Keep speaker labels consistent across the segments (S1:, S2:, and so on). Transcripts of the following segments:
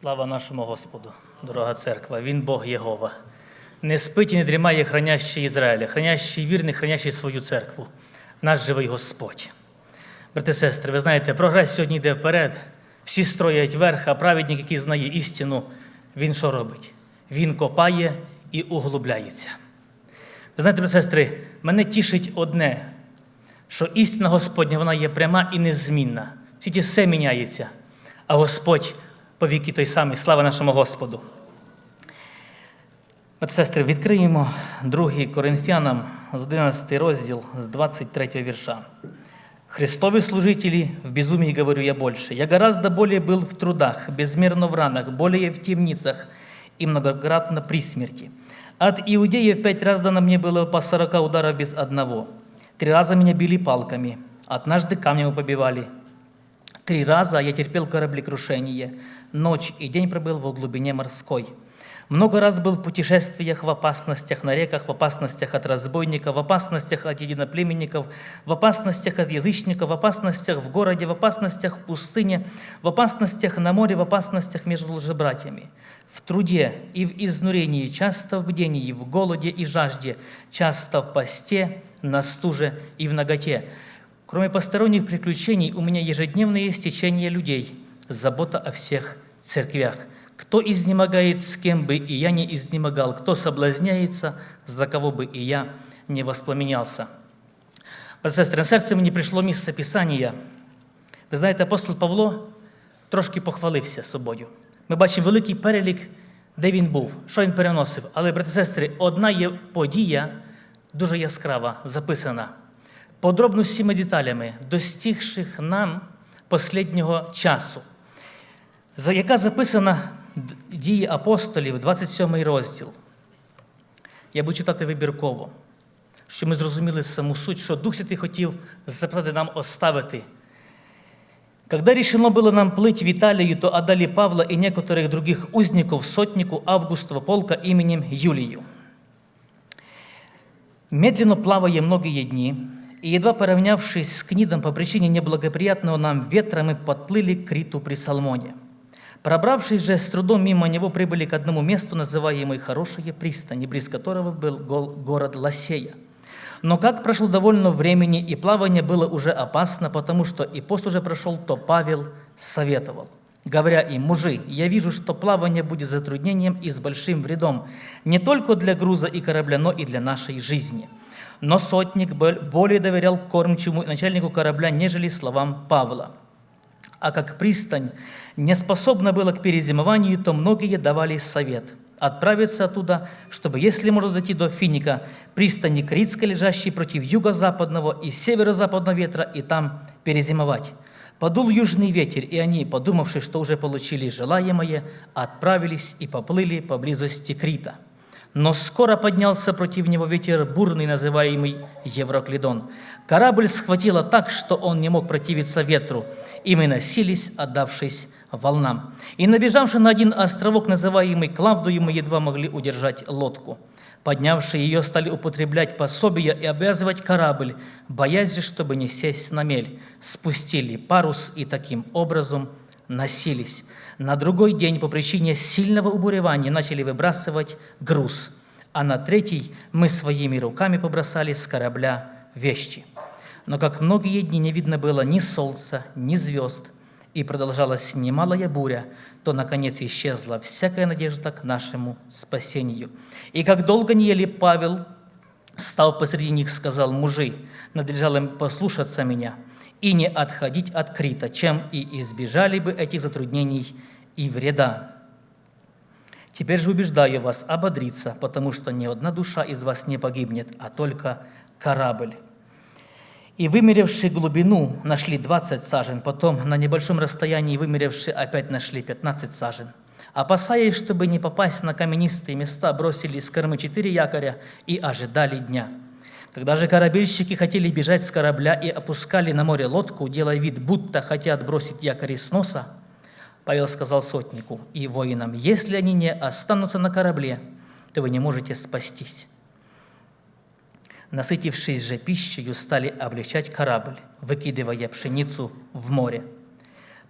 S1: Слава нашому Господу, дорога церква, Він Бог Єгова. Не спить і не дрімає, хранящий Ізраїля, хранящий вірний, хранящий свою церкву, наш живий Господь. Брати сестри, ви знаєте, прогрес сьогодні йде вперед, всі строять верх, а праведник, який знає істину, він що робить? Він копає і углубляється. Ви знаєте, брати сестри, мене тішить одне, що істина Господня вона є пряма і незмінна. В світі все міняється, а Господь повіки той самий. Слава нашому Господу. Брати і сестри, відкриємо 2 Коринфянам з 11 розділ з 23 вірша. Христові служители, в безумии говорю я больше. Я гораздо более был в трудах, безмерно в ранах, более в темницах и многократно при смерти. От иудеев пять раз дано мне было по сорока ударов без одного. Три раза меня били палками, однажды камнем побивали. Три раза я терпел кораблекрушение, ночь и день пробыл в глубине морской. Много раз был в путешествиях, в опасностях на реках, в опасностях от разбойников, в опасностях от единоплеменников, в опасностях от язычников, в опасностях в городе, в опасностях в пустыне, в опасностях на море, в опасностях между лжебратьями, в труде и в изнурении, часто в бдении, в голоде и жажде, часто в посте, на стуже и в наготе. Кроме посторонних приключений, у меня ежедневное стечение людей, забота о всех церквях. Кто изнемогает, с кем бы и я не изнемогал, кто соблазняется, за кого бы и я не воспламенялся. Брати і сестри, на серце мені прийшло місце Писання. Ви знаєте, апостол Павло трошки похвалився собою. Ми бачимо великий перелік, де він був, що він переносив. Але, брати сестри, одна є подія дуже яскрава, записана, подробно всіма деталями, достигших нам останнього часу, за- яка записана д- дії апостолів, 27 розділ. Я буду читати вибірково, щоб ми зрозуміли саму суть, що Дух Святий хотів записати нам оставити. Когда решено было нам плыть в Италию, то отдали Павла и некоторых других узников сотнику Августова полка именем Юлию. Медленно плавая многие дни, и едва поравнявшись с Книдом по причине неблагоприятного нам ветра, мы подплыли к Криту при Салмоне. Пробравшись же с трудом мимо него, прибыли к одному месту, называемой Хорошая пристань, близ которого был город Лосея. Но как прошло довольно времени, и плавание было уже опасно, потому что и пост уже прошел, то Павел советовал, говоря им, мужи, я вижу, что плавание будет затруднением и с большим вредом, не только для груза и корабля, но и для нашей жизни. Но сотник бо- более доверял кормчему начальнику корабля, нежели словам Павла. А как пристань не способна была к перезимованию, то многие давали совет отправиться оттуда, чтобы, если можно дойти до Финика, пристани Критской, лежащей против юго-западного и северо-западного ветра, и там перезимовать. Подул южный ветер, и они, подумавши, что уже получили желаемое, отправились и поплыли поблизости Крита. Но скоро поднялся против него ветер бурный, называемый Евроклидон. Корабль схватило так, что он не мог противиться ветру, и мы носились, отдавшись волнам. И набежавши на один островок, называемый Клавдою, мы едва могли удержать лодку. Поднявшие ее стали употреблять пособия и обвязывать корабль, боясь же, чтобы не сесть на мель. Спустили парус и таким образом носились. На другой день по причине сильного убуревания начали выбрасывать груз, а на третий мы своими руками побросали с корабля вещи. Но как многие дни не видно было ни солнца, ни звезд, и продолжалась немалая буря, то, наконец, исчезла всякая надежда к нашему спасению. И как долго не ели Павел, став посреди них, сказал, мужи, надлежало им послушаться меня и не отходить от Крита, чем и избежали бы этих затруднений и вреда. Теперь же убеждаю вас ободриться, потому что ни одна душа из вас не погибнет, а только корабль. И вымеревши глубину, нашли 20 сажен, потом на небольшом расстоянии вымеревши опять нашли 15 сажен. Опасаясь, чтобы не попасть на каменистые места, бросили с кормы четыре якоря и ожидали дня. Когда же корабельщики хотели бежать с корабля и опускали на море лодку, делая вид, будто хотят бросить якорь с носа, Павел сказал сотнику и воинам, если они не останутся на корабле, то вы не можете спастись. Насытившись же пищей, стали облегчать корабль, выкидывая пшеницу в море.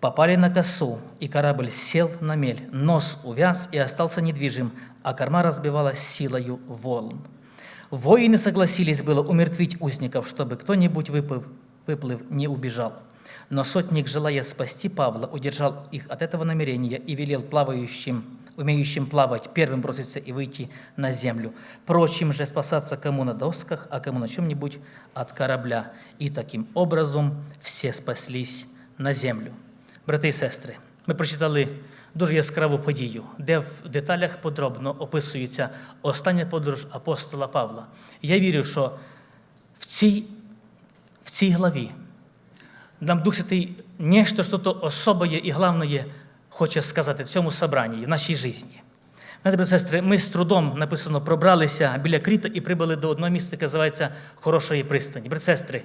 S1: Попали на косу, и корабль сел на мель, нос увяз и остался недвижим, а корма разбивалась силою волн. Воины согласились было умертвить узников, чтобы кто-нибудь выплыв, выплыв не убежал. Но сотник, желая спасти Павла, удержал их от этого намерения и велел плавающим, умеющим плавать, первым броситься и выйти на землю. Прочим же спасаться кому на досках, а кому на чем-нибудь от корабля. И таким образом все спаслись на землю. Брати і сестри, ми прочитали дуже яскраву подію, де в деталях подробно описується остання подорож апостола Павла. Я вірю, що в цій, в цій главі нам Дух Святий нечто, что-то особое і главное хоче сказати в цьому собранні, в нашій житті. Знаєте, сестри, ми з трудом написано пробралися біля Кріта і прибули до одного місця, яке називається Хорошої пристані. Брати і сестри,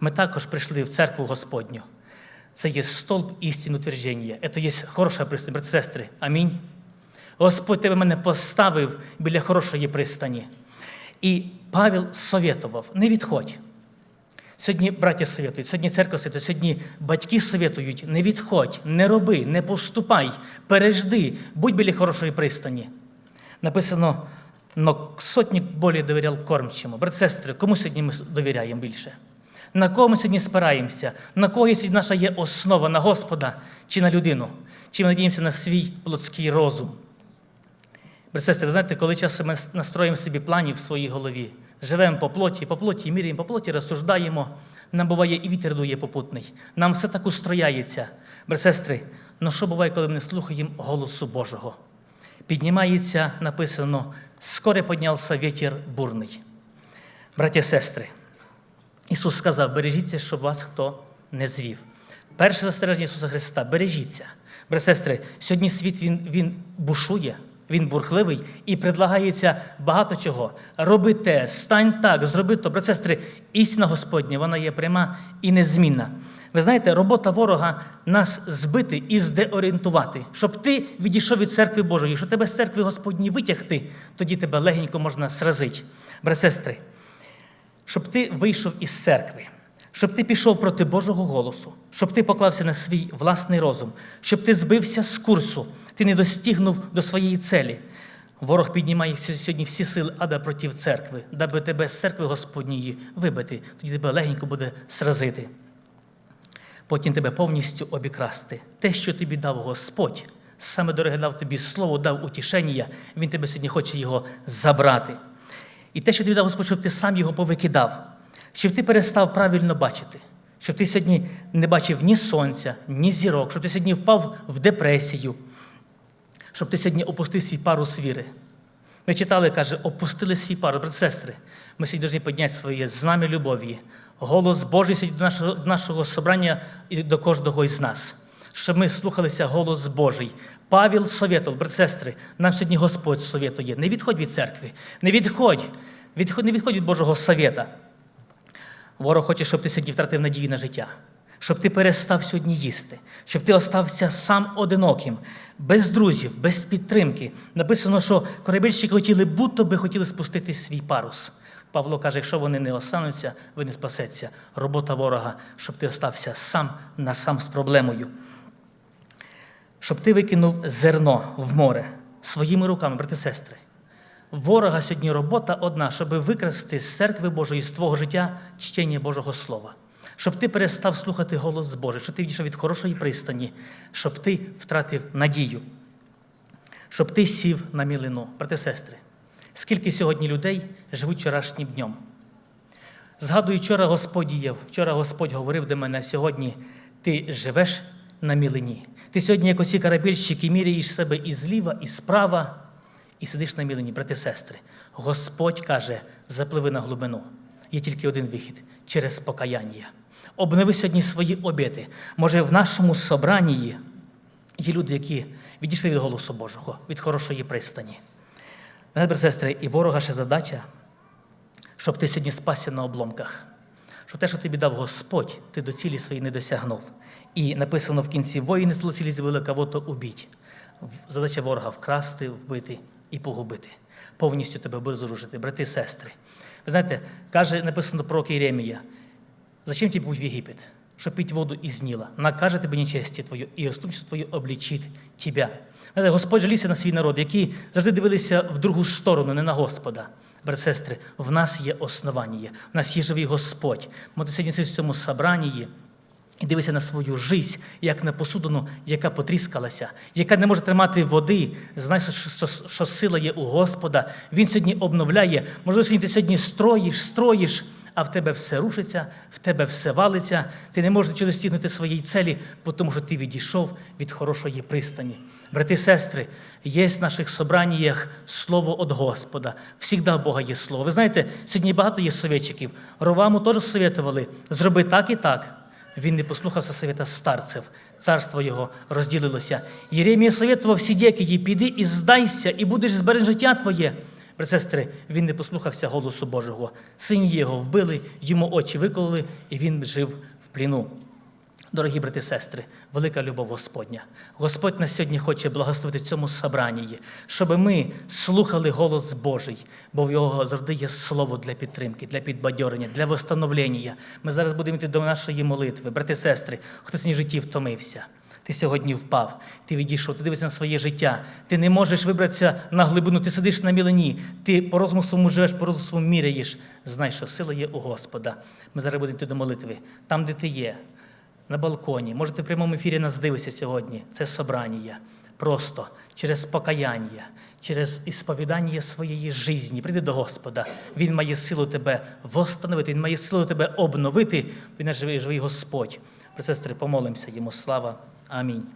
S1: ми також прийшли в церкву Господню. Це є столб істин утвердження. Це є хороша пристань, брати сестри. Амінь. Господь тебе мене поставив біля хорошої пристані. І Павел совєтував, не відходь. Сьогодні браття совєтують, сьогодні церква совєтує, сьогодні батьки совєтують, не відходь, не роби, не поступай, пережди, будь біля хорошої пристані. Написано, но сотник болі довіряв кормчому. Брат, сестри, кому сьогодні ми довіряємо більше? На кого ми сьогодні спираємося? На кого є наша є основа, на Господа чи на людину? Чи ми надіємося на свій плотський розум? Брат, сестри, ви знаєте, коли часом ми настроїмо собі планів в своїй голові, живемо по плоті, по плоті, міряємо по плоті, розсуждаємо, нам буває і вітер дує попутний. Нам все так устрояється. Брат, сестри, ну що буває, коли ми не слухаємо голосу Божого? Піднімається, написано, скоро піднявся вітер бурний. Браття і сестри, Ісус сказав, бережіться, щоб вас хто не звів. Перше застереження Ісуса Христа бережіться. Брати сестри, сьогодні світ він, він бушує, він бурхливий і предлагається багато чого. Роби те, стань так, зроби то. Брати сестри, істина Господня, вона є пряма і незмінна. Ви знаєте, робота ворога нас збити і здеорієнтувати, щоб ти відійшов від церкви Божої, якщо тебе з церкви Господній витягти, тоді тебе легенько можна сразити. Брати сестри, щоб ти вийшов із церкви, щоб ти пішов проти Божого голосу, щоб ти поклався на свій власний розум, щоб ти збився з курсу, ти не достигнув до своєї целі. Ворог піднімає сьогодні всі сили ада проти церкви, даби тебе з церкви Господньої вибити, тоді тебе легенько буде сразити. Потім тебе повністю обікрасти. Те, що тобі дав Господь, саме дороге дав тобі слово, дав утішення, Він тебе сьогодні хоче його забрати. І те, що тобі дав Господь, щоб ти сам його повикидав, щоб ти перестав правильно бачити, щоб ти сьогодні не бачив ні сонця, ні зірок, щоб ти сьогодні впав в депресію, щоб ти сьогодні опустив свій парус віри. Ми читали, каже, опустили свій парус, брати сестри. Ми сьогодні повинні підняти своє знам'я любові, голос Божий сьогодні до нашого, до нашого собрання і до кожного із нас. Щоб ми слухалися голос Божий. Павел совєтував, брати сестри, нам сьогодні Господь совєтує. Не відходь від церкви, не відходь, відходь не відходь від Божого совєта. Ворог хоче, щоб ти сьогодні втратив надію на життя, щоб ти перестав сьогодні їсти, щоб ти остався сам одиноким, без друзів, без підтримки. Написано, що корабельщики хотіли, будто би хотіли спустити свій парус. Павло каже, якщо вони не остануться, ви не спасеться. Робота ворога, щоб ти остався сам на сам з проблемою. Щоб ти викинув зерно в море своїми руками, брати сестри. Ворога сьогодні робота одна, щоб викрасти з церкви Божої, з твого життя чтення Божого Слова. Щоб ти перестав слухати голос Божий, щоб ти відійшов від хорошої пристані, щоб ти втратив надію, щоб ти сів на мілину. Брати сестри, скільки сьогодні людей живуть вчорашнім днем? Згадую, вчора Господь діяв, вчора Господь говорив до мене сьогодні, ти живеш на мілині. Ти сьогодні, як оці корабельщики, міряєш себе і зліва, і справа, і сидиш на мілині, брати сестри. Господь каже, запливи на глибину. Є тільки один вихід через покаяння. Обнови сьогодні свої обіти. Може, в нашому собранні є люди, які відійшли від голосу Божого, від хорошої пристані. Брати сестри, і ворога ще задача, щоб ти сьогодні спасся на обломках. Що те, що тобі дав Господь, ти до цілі свої не досягнув. І написано в кінці воїни злоцілі звели кого-то убіть. Задача ворога вкрасти, вбити і погубити. Повністю тебе безоружити, брати і сестри. Ви знаєте, каже, написано про Єремія, зачем тобі будь в Єгипет? щоб пить воду із Ніла, накаже тебе нечесті твою і оступчість твою облічить тебе. Знаєте, Господь жалівся на свій народ, які завжди дивилися в другу сторону, не на Господа. Брат, сестри, в нас є основання, в нас є живий Господь. Ми сьогодні в цьому собранні і дивися на свою жизнь, як на посудину, яка потріскалася, яка не може тримати води. Знай, що, сила є у Господа. Він сьогодні обновляє. Можливо, сьогодні ти сьогодні строїш, строїш, а в тебе все рушиться, в тебе все валиться. Ти не можеш нічого достигнути своєї целі, бо тому що ти відійшов від хорошої пристані. Брати і сестри, є в наших собраннях слово від Господа. Всігда в Бога є слово. Ви знаєте, сьогодні багато є советчиків. Роваму теж советували, зроби так і так. Він не послухався совета старців, царство його розділилося. Єремія советував Сідєкії, піди і здайся, і будеш збережен життя твоє. Брати, сестри, він не послухався голосу Божого. Сині його вбили, йому очі викололи, і він жив в пліну. Дорогі брати і сестри, велика любов Господня. Господь на сьогодні хоче благословити цьому собранні, щоб ми слухали голос Божий, бо в його завжди є слово для підтримки, для підбадьорення, для восстановлення. Ми зараз будемо йти до нашої молитви. Брати і сестри, хто в житті втомився. Ти сьогодні впав, ти відійшов, ти дивишся на своє життя. Ти не можеш вибратися на глибину, ти сидиш на мілині, ти по розуму своєму живеш, по розуму своєму міряєш. Знай, що сила є у Господа. Ми зараз будемо йти до молитви. Там, де ти є, на балконі, може, ти в прямому ефірі нас дивишся сьогодні. Це собрання. Просто через покаяння, через ісповідання своєї житті. Прийди до Господа. Він має силу тебе восстановити, Він має силу тебе обновити. Він живий, живий Господь. Сестри, помолимося йому. Слава. Амінь.